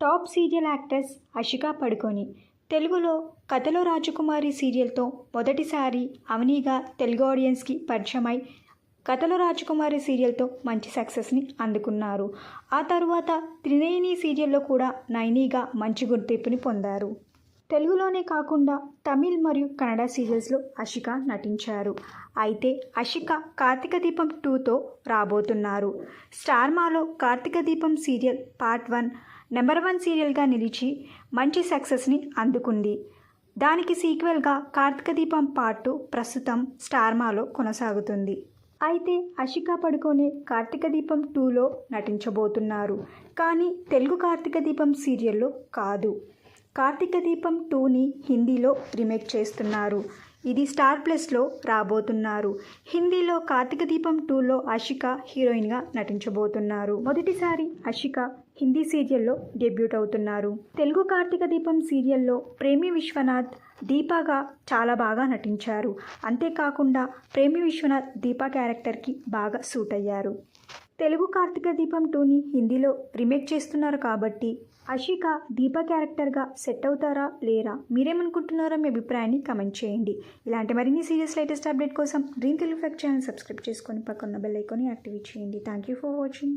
Top serial actress Ashika పడుకొని. తెలుగులో కథలో రాజకుమారి సీరియల్తో మొదటిసారి అవనీగా తెలుగు ఆడియన్స్కి పరిచయమై కథలో రాజకుమారి సీరియల్తో మంచి సక్సెస్ని అందుకున్నారు. ఆ తరువాత త్రినేని సీరియల్లో కూడా నైనీగా మంచి గుర్తింపుని పొందారు. తెలుగులోనే కాకుండా తమిళ్ మరియు కన్నడ సీరియల్స్లో అషిక నటించారు. అయితే అషిక కార్తీక దీపం టూతో రాబోతున్నారు. స్టార్మాలో Karthika Deepam serial part one number one సీరియల్గా నిలిచి మంచి సక్సెస్ని అందుకుంది. దానికి సీక్వెల్గా కార్తీక దీపం పార్ట్ టూ ప్రస్తుతం స్టార్మాలో కొనసాగుతుంది. అయితే అషికా పడుకోనే కార్తీక దీపం టూలో నటించబోతున్నారు. కానీ తెలుగు కార్తీక దీపం సీరియల్లో కాదు. కార్తీక దీపం టూని హిందీలో రీమేక్ చేస్తున్నారు. ఇది స్టార్ ప్లస్లో రాబోతున్నారు. హిందీలో కార్తీక దీపం టూలో అషిక హీరోయిన్గా నటించబోతున్నారు. మొదటిసారి అషిక హిందీ సీరియల్లో డెబ్యూట్ అవుతున్నారు. తెలుగు కార్తీక దీపం సీరియల్లో ప్రేమి విశ్వనాథ్ దీపాగా చాలా బాగా నటించారు. అంతేకాకుండా ప్రేమి విశ్వనాథ్ దీపా క్యారెక్టర్కి బాగా సూట్ అయ్యారు తెలుగు కార్తీక దీపం టూని హిందీలో రీమేక్ చేస్తున్నారు కాబట్టి అషిక దీప క్యారెక్టర్గా సెట్ అవుతారా లేరా? మీరేమనుకుంటున్నారో మీ అభిప్రాయాన్ని కమెంట్ చేయండి. ఇలాంటి మరిన్ని సీరియస్ లేటెస్ట్ అప్డేట్ కోసం dream Telugu fact channel subscribe చేసుకొని పక్కన బెల్ ఐకాన్ని యాక్టివేట్ చేయండి. Thank you for watching.